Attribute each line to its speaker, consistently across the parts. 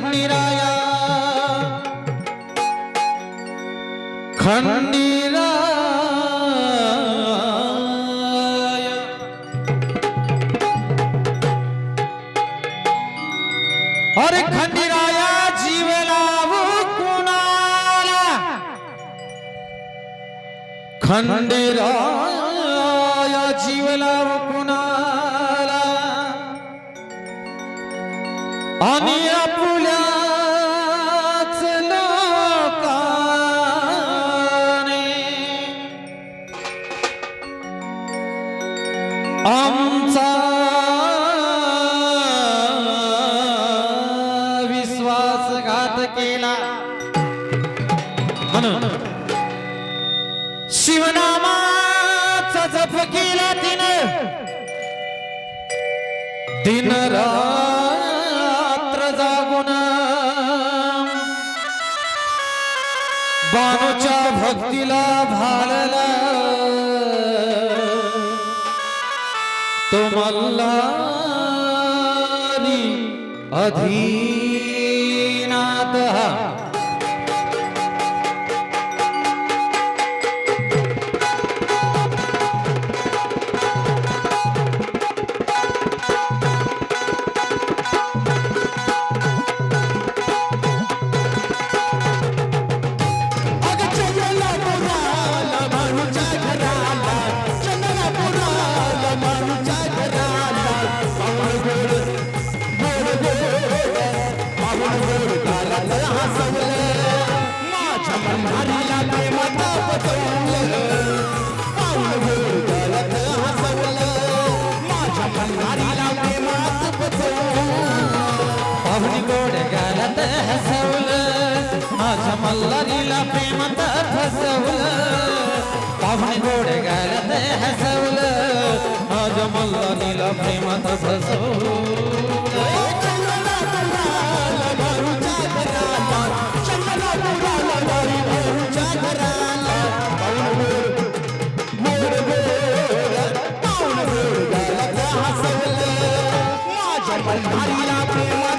Speaker 1: खंडीराया। खंडीराया। अरे खंडीराया जीव लावू कुणाला? खंडीराया जीव लावू आमचा विश्वासघात केला. म्हणून. शिवनामाचा जप केला तिनं. दिन रात्र जागून बाणूच्या भक्तीला भाळला तो मल्हारी पाहुणी गोड गालात हसवलं. माझ्या मल्हारीला प्रेमात फसवलं पाहुणी गोड गालात हसवलं. माझ्या मल्हारीला प्रेमात फसवलं गोड गालात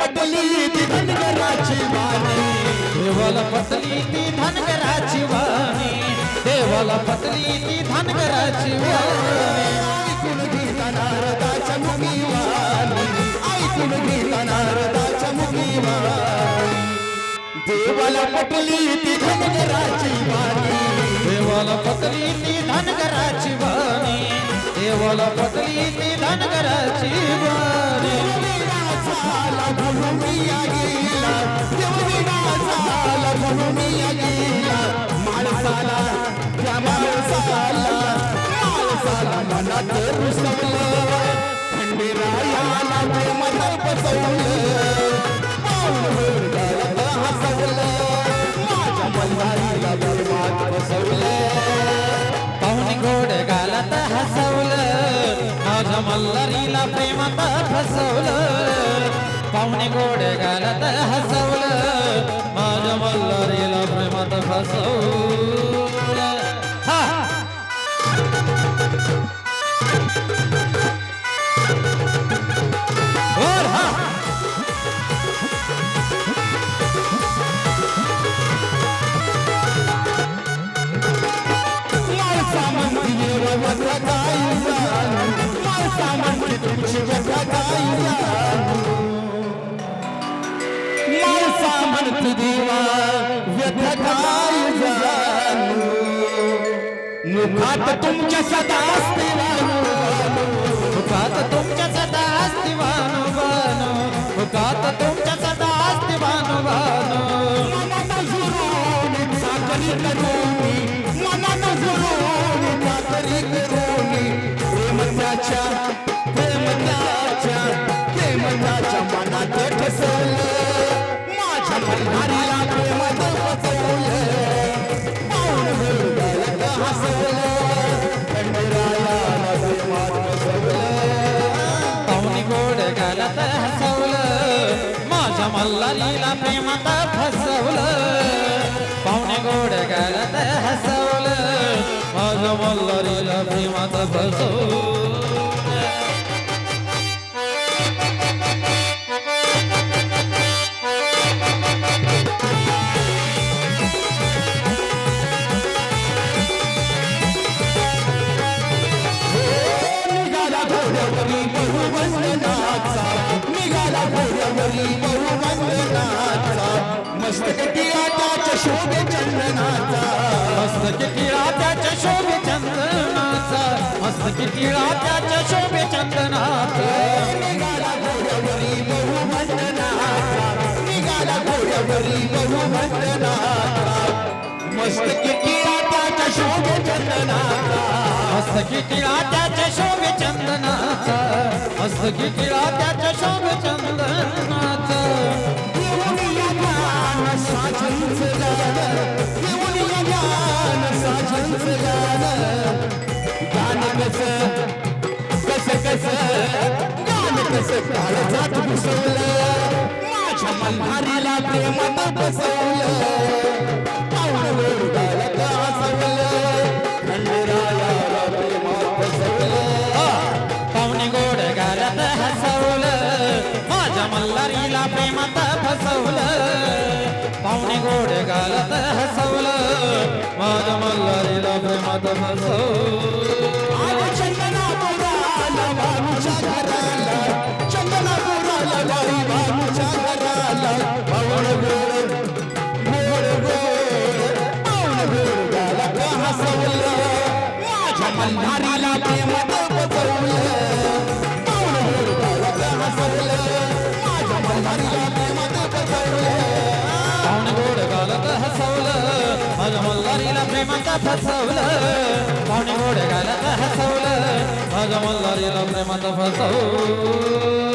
Speaker 2: पटली ती धनगराची वाणी.
Speaker 1: पतली ती धनगराची वाणी. देवाला पतली ती धनगराची वाणी.
Speaker 2: ऐकून गीता नारदाच्या मुखी वाणी. ऐकून गीता नारदाच्या मुखी वाणी. देवाला पटली ती धनगराची वाणी.
Speaker 1: देवाला पतली ती धनगराची वाणी. देवाला पतली ती धनगराची वाणी.
Speaker 2: देवविनाशाला म्हणून मिया गेला देवविनाशाला म्हणून मिया गेला माणसाला त्या माणसाला माणसाला मनात रुसवलं खंडेरायाला हसवलं. माझ्या
Speaker 1: हसवलं माझ्या मल्हारीला प्रेमात फसवलं पाहुणे गोड गालात हसवलं. माझ्या मल्हारीला प्रेमात फसवलं. हा.
Speaker 2: मुखात तुमच्या सदा असते
Speaker 1: मुखात तुमच्या सदा
Speaker 2: असते वानो वानो मुखात तुमच्या सदा असते वानो वानो मनात
Speaker 1: जुरून साखरी मनात जुरून माझ्या प्रेमात फसवलं. पाहुणे गोड गालात हसवलं. माझं मल्हारीला प्रेमात फसवलं.
Speaker 2: मस्तक टिळाच्या शोभे चंदनाचा.
Speaker 1: मस्तकी टिळा त्याच्या शोभे चंदनाचा. मस्तकी टिळा त्याच्या शोभे चंदनाचा.
Speaker 2: निघाला घोड्यावरी बहुवंदनाचा निघाला घोड्यावरी बहुवंदनाचा मस्तक टिळाच्या शोभे चंदनाचा.
Speaker 1: मस्तकी टिळा त्याच्या शोभे चंदनाचा. मस्तकी टिळा त्याच्या शोभे चंदनाचा.
Speaker 2: ज्ञान साजनचं गाणं गाणं कसं कसं कसं गाणं कसं काळजात घुसवलं माझ्या मल्हारीला प्रेमात बसवलं पाहुण वेळ हसवलं. प्रेमात बसवलं
Speaker 1: पाहुणे गोड हसवलं माझ्या मल्हारीला प्रेमात फसवलं कोणी गोड गालात हसवलं. माझ्या मल्हारीला प्रेमात
Speaker 2: हसवलं. माझ्या मल्हारीला मल्हारीला प्रेमात
Speaker 1: फसवलं. पाहुणे घोडे गालात हसवलं. माझ्या मल्हारीला प्रेमात फसवलं.